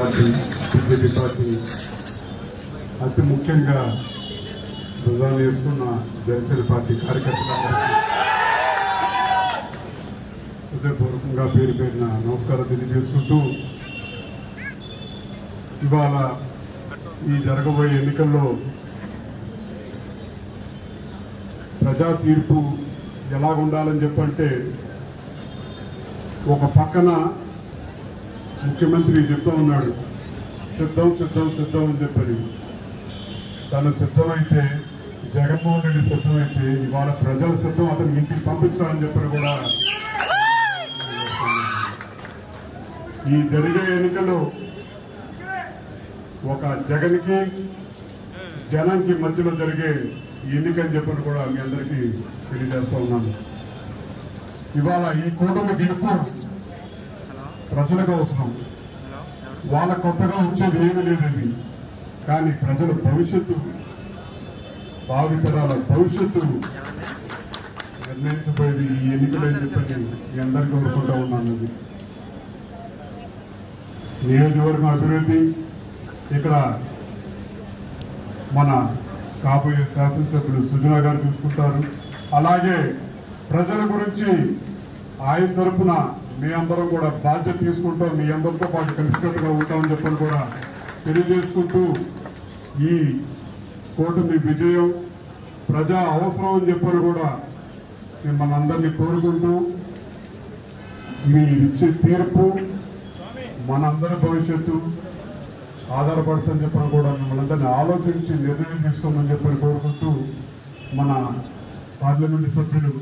Party BJP party అతి ముఖ్యంగా భుజాలు వేసుకున్న జనసేన పార్టీ కార్యకర్తలందరికీ హృదయపూర్వకంగా పేరు పేరిన నమస్కారం తెలియజేసుకుంటూ ఇవాళ ఈ జరగబోయే ఎన్నికల్లో ప్రజా తీర్పు ఎలా ఉండాలని చెప్పంటే ఒక పక్కన ముఖ్యమంత్రి చెప్తూ ఉన్నాడు సిద్ధం సిద్ధం సిద్ధం అని చెప్పని. తను సిద్ధమైతే జగన్మోహన్ రెడ్డి సిద్ధమైతే ఇవాళ ప్రజల సిద్ధం అతను ఇంటికి పంపించాలని చెప్పని కూడా ఈ జరిగే ఎన్నికల్లో ఒక జగన్కి జనంకి మధ్యలో జరిగే ఎన్నికని చెప్పని కూడా మీ అందరికీ తెలియజేస్తా ఉన్నాను. ఇవాళ ఈ కూటమి గెలుపు ప్రజలకు అవసరం వాళ్ళ కొత్తగా వచ్చేది ఏమీ లేదు ఇది. కానీ ప్రజల భవిష్యత్తు. భావితరాల భవిష్యత్తు. నిర్ణయించబోయేది ఈ ఎన్నికలని చెప్పని మీ అందరికీ కోరుకుంటా ఉన్నాను. నియోజకవర్గం అభివృద్ధి. ఇక్కడ మన కాబోయే శాసనసభ్యులు సుజనా గారు చూసుకుంటారు. అలాగే ప్రజల గురించి ఆయన తరపున మీ అందరం కూడా బాధ్యత తీసుకుంటాం మీ అందరితో పాటు కలిసికట్టుగా ఉంటామని చెప్పని కూడా తెలియజేసుకుంటూ ఈ కూటమి విజయం ప్రజా అవసరం అని చెప్పని కూడా మిమ్మల్ని అందరినీ కోరుకుంటూ మీ ఇచ్చే తీర్పు మనందరి భవిష్యత్తు ఆధారపడుతుందని చెప్పని కూడా మిమ్మల్ని అందరినీ ఆలోచించి నిర్ణయం తీసుకోమని చెప్పని కోరుకుంటూ మన పార్లమెంటు సభ్యులు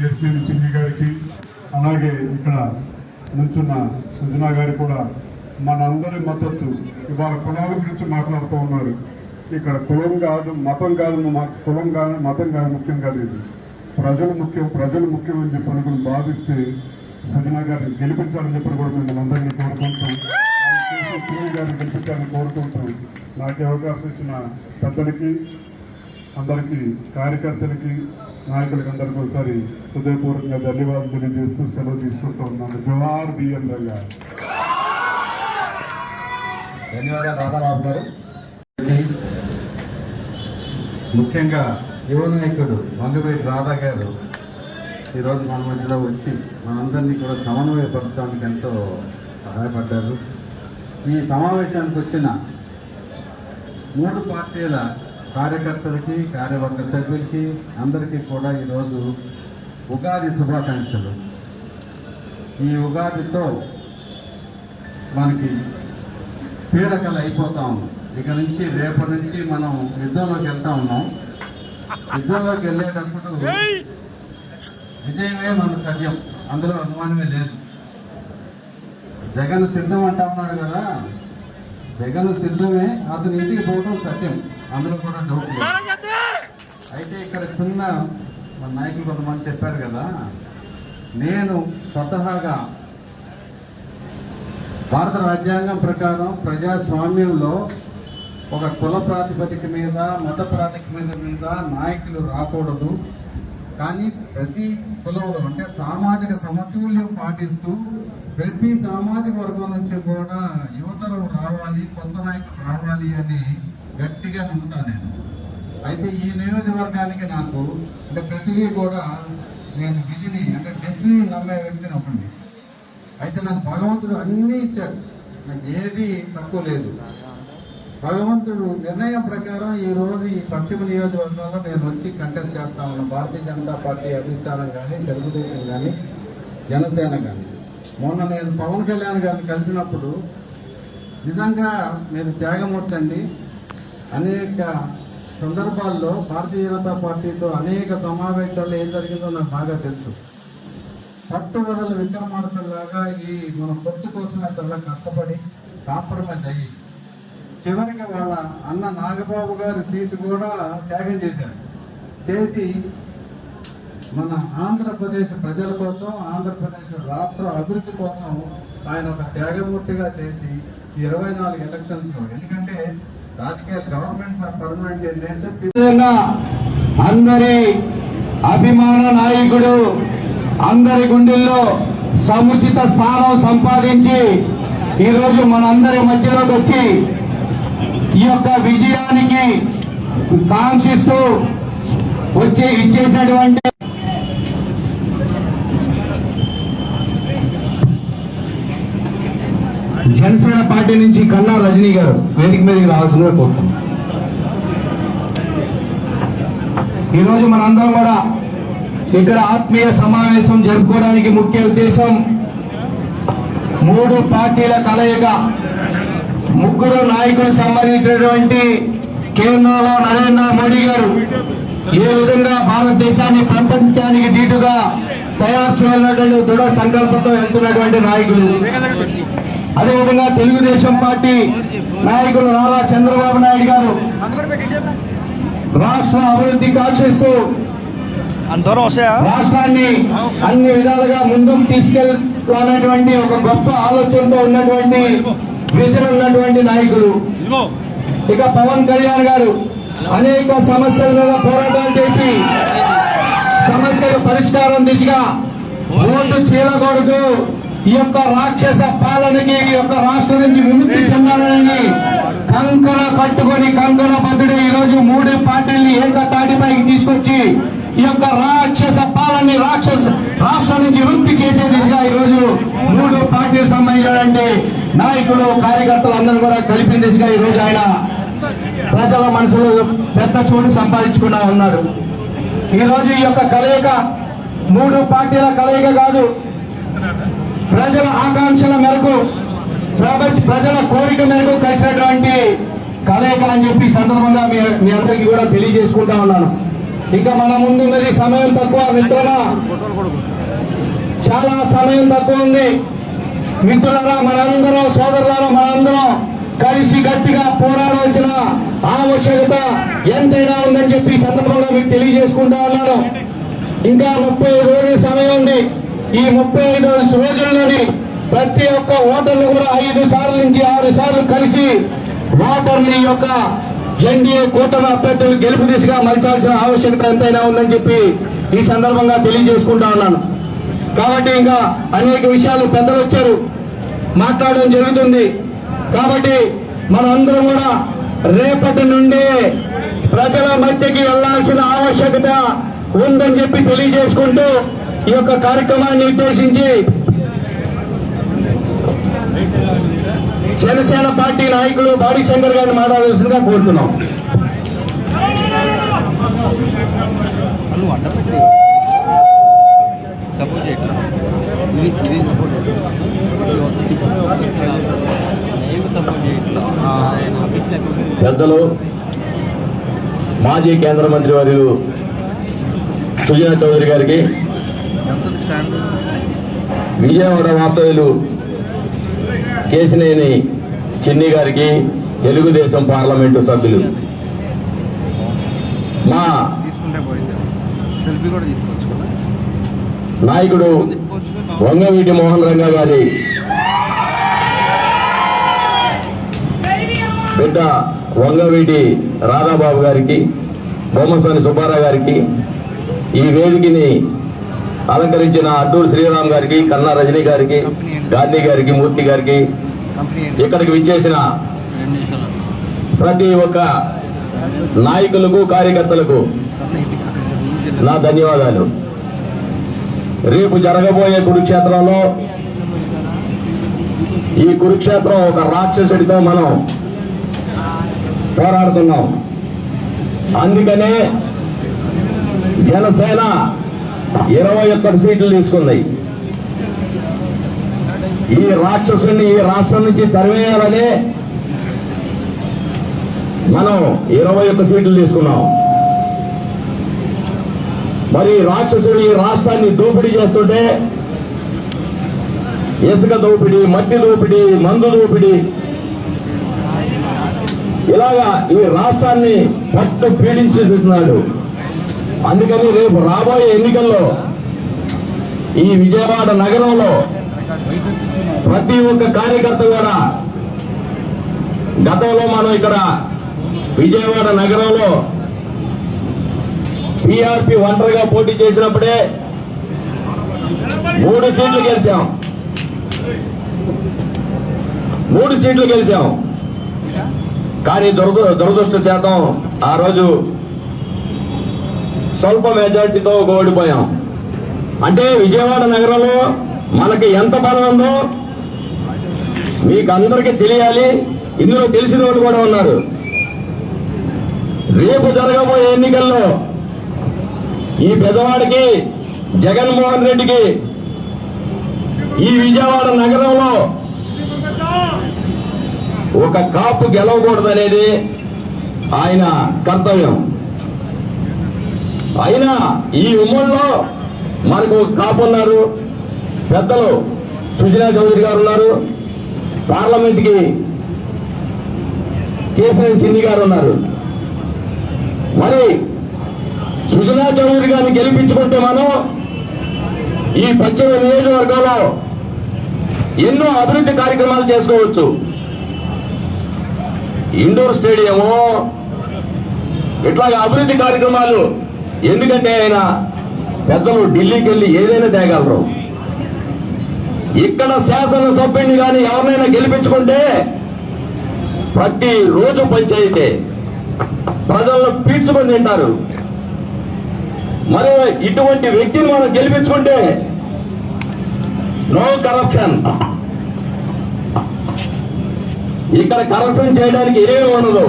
ఎస్పీ చిన్ని గారికి అలాగే ఇక్కడ నుంచున్న సుజనా గారు కూడా మనందరి మద్దతు ఇవాళ కులాల గురించి మాట్లాడుతూ ఉన్నారు. ఇక్కడ కులం కాదు మతం కాదు మా కులం కాదు మతం కాదు ముఖ్యం కాదు ఇది. ప్రజలు ముఖ్యం ప్రజలు ముఖ్యం అని చెప్పి అనుకుని భావిస్తే సుజనా గారిని గెలిపించాలని చెప్పి కూడా మిమ్మల్ని అందరినీ కోరుకుంటాం. సునీల్ గారిని గెలిపించాలని కోరుకుంటాం. నాకే అవకాశం ఇచ్చిన పెద్దలకి అందరికీ కార్యకర్తలకి నాయకులకు అందరికీ ఒకసారి హృదయపూర్వకంగా ధన్యవాదాలు తెలియజేస్తూ సెలవు తీసుకుంటూ ఉన్నాను. జోహార్ బిఎం రంగా ధన్యవాదాలు రాధాబాబు గారు. ముఖ్యంగా యువ నాయకుడు వంగవీటి రాధా గారు ఈరోజు మన మధ్యలో వచ్చి మనందరినీ కూడా సమన్వయపరచడానికి ఎంతో సహాయపడ్డారు. ఈ సమావేశానికి వచ్చిన మూడు పార్టీల కార్యకర్తలకి కార్యవర్గ సభ్యులకి అందరికీ కూడా ఈరోజు ఉగాది శుభాకాంక్షలు. ఈ ఉగాదితో మనకి పీడకలు అయిపోతా ఉన్నాం ఇక నుంచి రేపటి నుంచి మనం యుద్ధంలోకి వెళ్తా ఉన్నాం. యుద్ధంలోకి వెళ్ళేటప్పుడు విజయమే మన సత్యం. అందులో అనుమానమే లేదు. జగన్ సిద్ధం అంటా ఉన్నాడు కదా? జగన్ సిద్ధమే అతని ఇంటికి పోవడం సత్యం. అందులో కూడా డౌట్ లేదు. అయితే ఇక్కడ చిన్న మన నాయకులు కొంతమంది చెప్పారు కదా నేను స్వతహాగా భారత రాజ్యాంగం ప్రకారం ప్రజాస్వామ్యంలో ఒక కుల ప్రాతిపదిక మీద మత ప్రాతిపదిక మీద నాయకులు రాకూడదు. కానీ ప్రతి కులంలో అంటే సామాజిక సమతుల్యం పాటిస్తూ ప్రతి సామాజిక వర్గం నుంచి కూడా యువతరం రావాలి కొత్త నాయకులు రావాలి అని గట్టిగా నమ్ముతా నేను. అయితే ఈ నియోజకవర్గానికి నాకు అంటే ప్రతిదీ కూడా నేను విధిని అంటే డెస్టినీ నమ్మే వ్యక్తిని ఒకటి అయితే నాకు భగవంతుడు అన్నీ ఇచ్చాడు. నాకు ఏది తక్కువ లేదు. భగవంతుడు నిర్ణయం ప్రకారం ఈ రోజు ఈ పశ్చిమ నియోజకవర్గంలో నేను వచ్చి కంటెస్ట్ చేస్తా ఉన్నాను భారతీయ జనతా పార్టీ అధిష్టానం కానీ తెలుగుదేశం కానీ జనసేన కానీ మొన్న నేను పవన్ కళ్యాణ్ గారిని కలిసినప్పుడు నిజంగా మీరు త్యాగమూర్తి అండి అనేక సందర్భాల్లో భారతీయ జనతా పార్టీతో అనేక సమావేశాల్లో ఏం జరిగిందో నాకు బాగా తెలుసు. పట్టు వరల విక్రమార్కుల్లాగా ఈ మన పొత్తు కోసమే చాలా కష్టపడి కాంప్రమైజ్ అయ్యి చివరికి వాళ్ళ అన్న నాగబాబు గారి సీటు కూడా త్యాగం చేశారు. చేసి మన ఆంధ్రప్రదేశ్ ప్రజల కోసం ఆంధ్రప్రదేశ్ రాష్ట్ర అభివృద్ధి కోసం ఆయన ఒక త్యాగమూర్తిగా చేసి ఇరవై నాలుగు ఎలక్షన్స్లో ఎందుకంటే రాజకీయ గవర్నమెంట్స్ ఆర్ పర్మనెంట్ ఇన్ అందరి అభిమాన నాయకుడు అందరి గుండెల్లో సముచిత స్థానం సంపాదించి ఈరోజు మనందరి మధ్యలోకి వచ్చి ఈ యొక్క విజయానికి కాంక్షిస్తూ వచ్చి ఇచ్చేసినటువంటి జనసేన పార్టీ నుంచి కన్నా రజనీ గారు వేదిక మీదకి రావాల్సిందిగా కోరుతున్నాం. ఈరోజు మనందరం కూడా ఇక్కడ ఆత్మీయ సమావేశం జరుపుకోవడానికి ముఖ్య ఉద్దేశం మూడు పార్టీల కలయిక. ముగ్గురు నాయకులకు సంబంధించినటువంటి కేంద్రంలో నరేంద్ర మోడీ గారు ఏ విధంగా భారతదేశాన్ని ప్రపంచానికి దీటుగా తయారు చేయాలన్నటువంటి దృఢ సంకల్పంతో వెళ్తున్నటువంటి నాయకులు. అదేవిధంగా తెలుగుదేశం పార్టీ నాయకులు నారా చంద్రబాబు నాయుడు గారు రాష్ట్ర అభివృద్ధి కాంక్షిస్తూ రాష్ట్రాన్ని అన్ని విధాలుగా ముందుకు తీసుకెళ్ళాలన్నటువంటి ఒక గొప్ప ఆలోచనతో ఉన్నటువంటి విజన్ ఉన్నటువంటి నాయకులు. ఇక పవన్ కళ్యాణ్ గారు అనేక సమస్యల మీద పోరాటాలు చేసి సమస్యల పరిష్కారం దిశగా ఓటు చీలకూడదు ఈ యొక్క రాక్షస పాలనకి ఈ యొక్క రాష్ట్రం నుంచి విముక్తి చెందాలని కంకణ కట్టుకొని కంకణ బద్దుడు ఈ రోజు మూడు పార్టీల్ని ఏకతాటిపైకి తీసుకొచ్చి ఈ యొక్క రాక్షస పాలనని రాక్షస రాష్ట్రం నుంచి విముక్తి చేసే దిశగా ఈ రోజు మూడు పార్టీలకు సంబంధించినటువంటి నాయకులు కార్యకర్తలు అందరూ కూడా కలిపిన దిశగా ఈ రోజు ఆయన ప్రజల మనసులో పెద్ద చోటు సంపాదించుకున్నా ఉన్నారు. ఈరోజు ఈ యొక్క కలయిక మూడు పార్టీల కలయిక కాదు ప్రజల ఆకాంక్షల మేరకు ప్రపంచ- ప్రజల కోరిక మేరకు కలిసినటువంటి కలయిక అని చెప్పి సందర్భంగా మీ అందరికీ కూడా తెలియజేసుకుంటా ఉన్నాను. ఇంకా మన ముందు సమయం తక్కువ మిత్రమా? చాలా సమయం తక్కువ ఉంది. మిత్రులరా మనందరం సోదరులారా మనందరం కలిసి గట్టిగా పోరాడవలసిన ఆవశ్యకత ఎంతైనా ఉందని చెప్పి సందర్భంగా మీకు తెలియజేసుకుంటా ఉన్నాను. ఇంకా ముప్పై రోజుల సమయం ఉంది. ఈ ముప్పై ఐదు రోజుల్లోని ప్రతి ఒక్క ఓటర్లు కూడా ఐదు సార్లు నుంచి ఆరు సార్లు కలిసి ఓటర్ని యొక్క ఎన్డీఏ కూటమి అభ్యర్థులు గెలుపు దిశగా మలచాల్సిన ఆవశ్యకత ఎంతైనా ఉందని చెప్పి ఈ సందర్భంగా తెలియజేసుకుంటా ఉన్నాను. కాబట్టి ఇంకా అనేక విషయాలు పెద్దలు వచ్చారు మాట్లాడడం జరుగుతుంది. కాబట్టి మనందరం కూడా రేపటి నుండి ప్రజల మధ్యకి వెళ్ళాల్సిన ఆవశ్యకత ఉందని చెప్పి తెలియజేసుకుంటూ ఈ యొక్క కార్యక్రమాన్ని ఉద్దేశించి జనసేన పార్టీ నాయకులు బాడీ శంకర్ గారిని మాట్లాడాల్సిందిగా కోరుతున్నాం. మాజీ కేంద్ర మంత్రి వర్యులు సుజనా చౌదరి గారికి విజయవాడ వాస్తవ్యులు కేసినేని చిన్ని గారికి తెలుగుదేశం పార్లమెంటు సభ్యులు. మా నాయకుడు వంగవీటి మోహన్ రంగా గారి బిడ్డ వంగవీటి రాధాబాబు గారికి బొమ్మసాని సుబ్బారావు గారికి ఈ వేదికని అలంకరించిన అడ్డూరు శ్రీరామ్ గారికి కన్నా రజనీ గారికి గాంధీ గారికి మూర్తి గారికి ఇక్కడికి విచ్చేసిన ప్రతి ఒక్క నాయకులకు కార్యకర్తలకు నా ధన్యవాదాలు. రేపు జరగబోయే కురుక్షేత్రంలో ఈ కురుక్షేత్రం ఒక రాక్షసుడితో మనం పోరాడుతున్నాం. అందుకనే జనసేన ఇరవై ఒక్క సీట్లు తీసుకుంది. ఈ రాక్షసుని ఈ రాష్ట్రం నుంచి తరివేయాలని మనం ఇరవై ఒక్క సీట్లు తీసుకున్నాం. మరి రాక్షసుడు ఈ రాష్ట్రాన్ని దోపిడీ చేస్తుంటే ఇసుక దోపిడీ మట్టి దోపిడీ మందు దోపిడీ ఇలాగా ఈ రాష్ట్రాన్ని పట్టు పీడించేస్తున్నాడు అందుకని రేపు రాబోయే ఎన్నికల్లో ఈ విజయవాడ నగరంలో ప్రతి ఒక్క కార్యకర్త కూడా గతంలో మనం ఇక్కడ విజయవాడ నగరంలో పిఆర్పి ఒంటరిగా పోటీ చేసినప్పుడే మూడు సీట్లు గెలిచాం. మూడు సీట్లు గెలిచాం. కానీ దురద దురదృష్ట శాతం ఆ రోజు స్వల్ప మెజార్టీతో ఓడిపోయాం. అంటే విజయవాడ నగరంలో మనకి ఎంత బలం ఉందో మీకు అందరికీ తెలియాలి. ఇందులో తెలిసిన వాళ్ళు కూడా ఉన్నారు. రేపు జరగబోయే ఎన్నికల్లో ఈ పెదవాడికి జగన్మోహన్ రెడ్డికి ఈ విజయవాడ నగరంలో ఒక కాపు గెలవకూడదనేది ఆయన కర్తవ్యం. అయినా ఈ ఉమ్మల్లో మనకు కాపు ఉన్నారు పెద్దలు సుజనా చౌదరి గారు ఉన్నారు పార్లమెంట్కి కేసీఆర్ చిన్ని గారు ఉన్నారు. మరి సుజనా చౌదరి గారిని గెలిపించుకుంటే మనం ఈ పశ్చిమ నియోజకవర్గంలో ఎన్నో అభివృద్ధి కార్యక్రమాలు చేసుకోవచ్చు. ఇండోర్ స్టేడియము ఇట్లాగే అభివృద్ధి కార్యక్రమాలు. ఎందుకంటే ఆయన పెద్దలు ఢిల్లీకి వెళ్ళి ఏదైనా తేగలరు. ఇక్కడ శాసనసభ్యుని కానీ ఎవరినైనా గెలిపించుకుంటే ప్రతి రోజు ప్రజలను పీల్చుకొని తింటారు. మరి ఇటువంటి వ్యక్తిని మనం గెలిపించుకుంటే నో కరప్షన్. ఇక్కడ కరప్షన్ చేయడానికి ఏమీ ఉండదు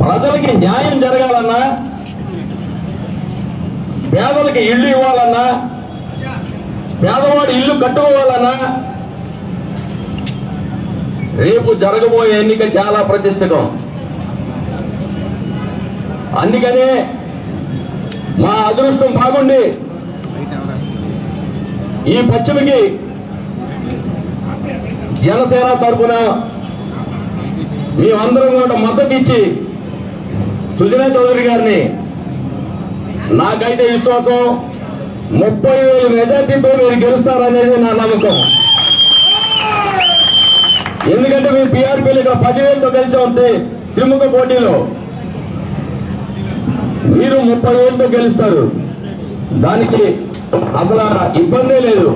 ప్రజలకి న్యాయం జరగాలన్నా పేదలకి ఇల్లు ఇవ్వాలన్నా పేదవాడు ఇల్లు కట్టుకోవాలన్నా రేపు జరగబోయే ఎన్నిక చాలా ప్రతిష్టకం అందుకనే మా అదృష్టం బాగుండి ఈ పశ్చిమకి జనసేన తరఫున మేమందరం కూడా మద్దతు ఇచ్చి సుజనా చౌదరి గారిని నాకైతే విశ్వాసం ముప్పై వేల మెజార్టీతో మీరు గెలుస్తారనేది నా నమ్మకం. ఎందుకంటే మీరు పీఆర్పీలు ఇక్కడ పదివేలతో కలిసి ఉంటే తిరుముఖ పోటీలో మీరు ముప్పై వేలతో గెలుస్తారు. దానికి అసలు ఇబ్బందే లేదు.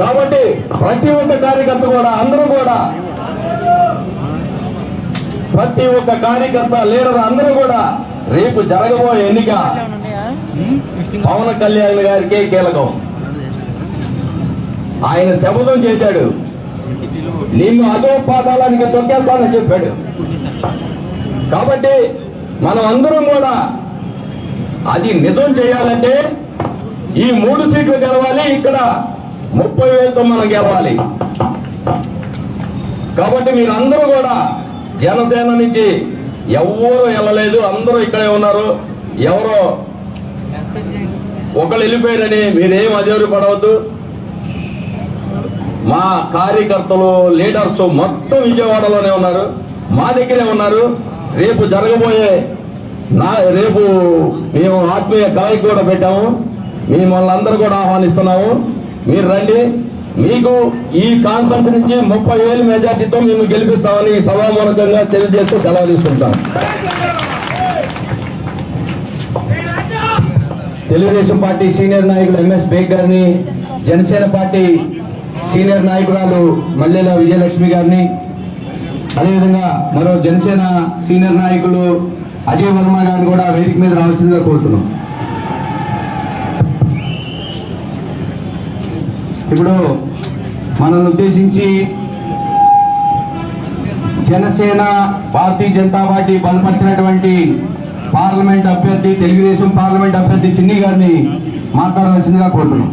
కాబట్టి ప్రతి ఒక్క కార్యకర్త కూడా అందరూ కూడా ప్రతి ఒక్క కార్యకర్త లీడర్ అందరూ కూడా రేపు జరగబోయే ఎన్నిక పవన్ కళ్యాణ్ గారికే కీలకం. ఆయన శపథం చేశాడు. నిన్ను అదో పాతాళానికి తొక్కేస్తానని చెప్పాడు. కాబట్టి మనం అందరం కూడా అది నిజం చేయాలంటే ఈ మూడు సీట్లు గెలవాలి ఇక్కడ. ముప్పై వేలతో మనం గెలవాలి. కాబట్టి మీరందరూ కూడా జనసేన నుంచి ఎవరు వెళ్ళలేదు అందరూ ఇక్కడే ఉన్నారు. ఎవరో ఒకళ్ళు వెళ్ళిపోయారని మీరేం అదేరు పడవద్దు. మా కార్యకర్తలు లీడర్స్ మొత్తం విజయవాడలోనే ఉన్నారు. మా దగ్గరే ఉన్నారు. రేపు జరగబోయే నా రేపు మేము ఆత్మీయ కలయిక కూడా పెట్టాము. మిమ్మల్ని అందరూ కూడా ఆహ్వానిస్తున్నాము. మీరు రండి. మీకు ఈ కాన్సెప్ట్ నుంచి ముప్పై వేలు మెజార్టీతో మేము గెలిపిస్తామని సభామూలకంగా తెలియజేస్తూ సెలవు తీసుకుంటాం. తెలుగుదేశం పార్టీ సీనియర్ నాయకులు ఎంఎస్ బేగ్ గారిని జనసేన పార్టీ సీనియర్ నాయకురాలు మల్లెల విజయలక్ష్మి గారిని అదేవిధంగా మరో జనసేన సీనియర్ నాయకులు అజయ్ వర్మ గారిని కూడా వేదిక మీద రావాల్సిందిగా కోరుతున్నాం. ఇప్పుడు మనల్ని ఉద్దేశించి జనసేన భారతీయ జనతా పార్టీ బలపరిచినటువంటి పార్లమెంట్ అభ్యర్థి తెలుగుదేశం పార్లమెంట్ అభ్యర్థి చిన్ని గారిని మాట్లాడవలసిందిగా కోరుతున్నాం.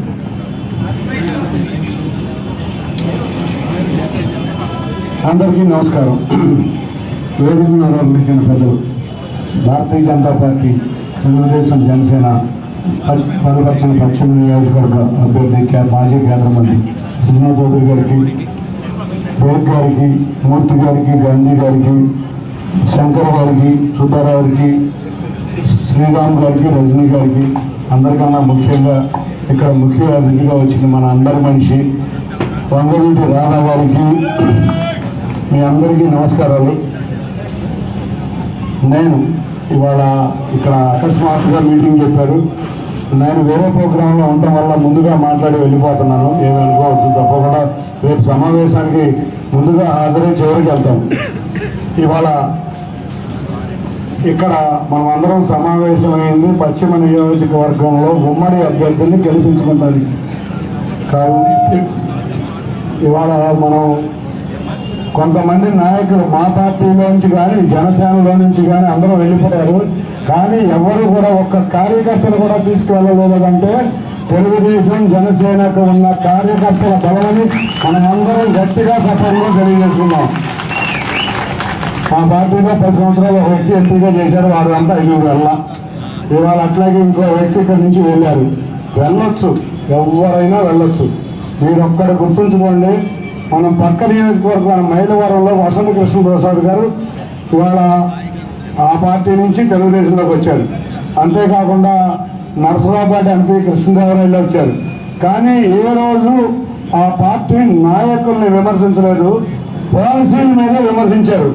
అందరికీ నమస్కారం. వేదిక ప్రజలు భారతీయ జనతా పార్టీ తెలుగుదేశం జనసేన బలపరిచిన పశ్చిమ నియోజకవర్గ అభ్యర్థి మాజీ కేంద్ర మంత్రి సుజనా చౌదరి గారికి రోడ్ గారికి మూర్తి గారికి గాంధీ గారికి శంకర్ గారికి సుబ్బారావు గారికి శ్రీరామ్ గారికి రజనీ గారికి అందరికన్నా ముఖ్యంగా ఇక్కడ ముఖ్య అతిథిగా వచ్చిన మన అందరి మనిషి వంగవీటి రాధా గారికి మీ అందరికీ నమస్కారాలు. నేను ఇవాళ ఇక్కడ అకస్మాత్తుగా మీటింగ్ చెప్పారు. నేను వేరే ప్రోగ్రామ్లో ఉండటం వల్ల ముందుగా మాట్లాడి వెళ్ళిపోతున్నాను. ఏమి తప్ప తప్పకుండా రేపు సమావేశానికి ముందుగా హాజరై చివరికి వెళ్తాం. ఇవాళ ఇక్కడ మనం అందరం సమావేశమైంది పశ్చిమ నియోజకవర్గంలో ఉమ్మడి అభ్యర్థిని గెలిపించుకుంటారు కాబట్టి ఇవాళ మనం కొంతమంది నాయకులు మా పార్టీలోంచి కానీ జనసేనలో నుంచి కానీ అందరూ వెళ్ళిపోయారు. కానీ ఎవరు కూడా ఒక్క కార్యకర్తలు కూడా తీసుకువెళ్ళలేదంటే తెలుగుదేశం జనసేనకు ఉన్న కార్యకర్తల బలమని మనం అందరం గట్టిగా సఫలంగా తెలియజేస్తున్నాం. మా పార్టీలో పది సంవత్సరాలు ఒక వ్యక్తి ఎంపీగా చేశారు వాడు అంతా ఐదుగురు వెళ్ళ. ఇవాళ అట్లాగే ఇంకో వ్యక్తి ఇక్కడి నుంచి వెళ్ళారు. వెళ్ళొచ్చు. ఎవరైనా వెళ్ళొచ్చు. మీరు ఒక్కడ గుర్తుంచుకోండి మనం పక్క నియోజకవర్గం మైలవరంలో వసంత కృష్ణ ప్రసాద్ గారు ఇవాళ ఆ పార్టీ నుంచి తెలుగుదేశంలోకి వచ్చారు. అంతేకాకుండా నరసరావుపేట ఎంపీ కృష్ణదేవరాయలు వచ్చారు. కానీ ఏ రోజు ఆ పార్టీ నాయకుల్ని విమర్శించలేదు పాలసీల మీద విమర్శించారు.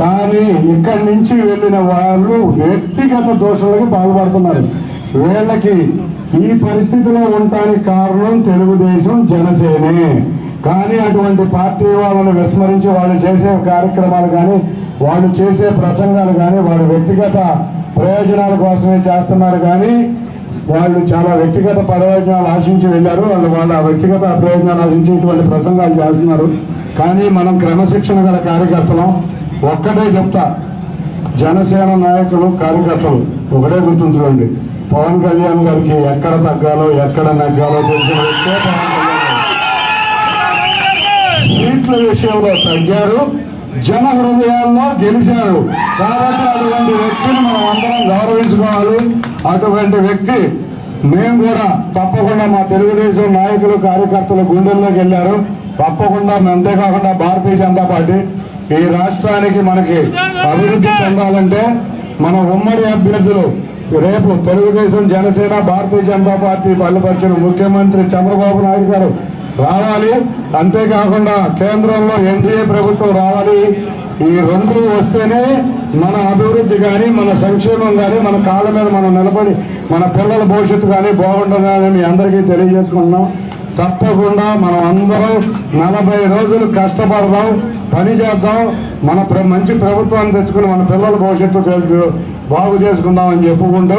కానీ ఇక్కడి నుంచి వెళ్ళిన వాళ్ళు వ్యక్తిగత దోషులకు పాల్పడుతున్నారు. వీళ్ళకి ఈ పరిస్థితిలో ఉండటానికి కారణం తెలుగుదేశం జనసేనే. కానీ అటువంటి పార్టీ వాళ్ళని విస్మరించి వాళ్ళు చేసే కార్యక్రమాలు కానీ వాళ్ళు చేసే ప్రసంగాలు కానీ వాళ్ళ వ్యక్తిగత ప్రయోజనాల కోసమే చేస్తున్నారు కానీ వాళ్ళు చాలా వ్యక్తిగత ప్రయోజనాలు ఆశించి వెళ్ళారు. వాళ్ళు వాళ్ళ వ్యక్తిగత ప్రయోజనాలు ఆశించి ఇటువంటి ప్రసంగాలు చేస్తున్నారు. కానీ మనం క్రమశిక్షణ గల కార్యకర్తలం. ఒక్కటే చెప్తా. జనసేన నాయకులు కార్యకర్తలు ఒకటే గుర్తుంచుకోండి. పవన్ కళ్యాణ్ గారికి ఎక్కడ తగ్గాలో ఎక్కడ నగ్గాలో తెలిసిన వ్యక్తే విషయంలో తగ్గారు. జన హృదయాల్లో గెలిచారు. కాబట్టి అటువంటి వ్యక్తిని మనం అందరం గౌరవించుకోవాలి. అటువంటి వ్యక్తి మేము కూడా తప్పకుండా మా తెలుగుదేశం నాయకులు కార్యకర్తలు గుండెల్లోకి వెళ్ళారు. తప్పకుండా అంతేకాకుండా భారతీయ జనతా పార్టీ ఈ రాష్ట్రానికి మనకి అభివృద్ధి చెందాలంటే మన ఉమ్మడి అభ్యర్థులు రేపు తెలుగుదేశం జనసేన భారతీయ జనతా పార్టీ బలపరిచిన ముఖ్యమంత్రి చంద్రబాబు నాయుడు గారు రావాలి. అంతేకాకుండా కేంద్రంలో ఎన్డీఏ ప్రభుత్వం రావాలి. ఈ రెండు వస్తేనే మన అభివృద్ధి కానీ మన సంక్షేమం కానీ మన కాళ్ళ మీద మనం నిలబడి మన పిల్లల భవిష్యత్తు కానీ బాగుంటుందని మీ అందరికీ తెలియజేసుకుంటున్నాం. తప్పకుండా మనం అందరం నలభై రోజులు కష్టపడదాం పని చేద్దాం. మన ప్ర- మంచి ప్రభుత్వాన్ని తెచ్చుకుని మన పిల్లల భవిష్యత్తు తెలుసు- బాగు చేసుకుందాం అని చెప్పుకుంటూ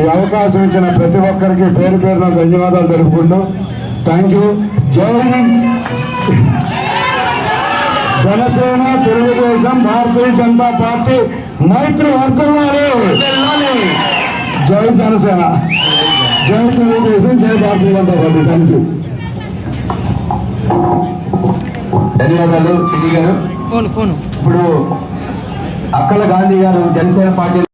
ఈ అవకాశం ఇచ్చిన ప్రతి ఒక్కరికి పేరు పేరున ధన్యవాదాలు తెలుపుకుంటూ థ్యాంక్ యూ. జై హింద్. జనసేన తెలుగుదేశం భారతీయ జనతా పార్టీ మైత్రి వర్గంలో జై జనసేన. జై తెలుగుదేశం జై Bharatiya Janata party. Thank you ధన్యవాదాలు గారు ఇప్పుడు అక్కల గాంధీ గారు జనసేన పార్టీ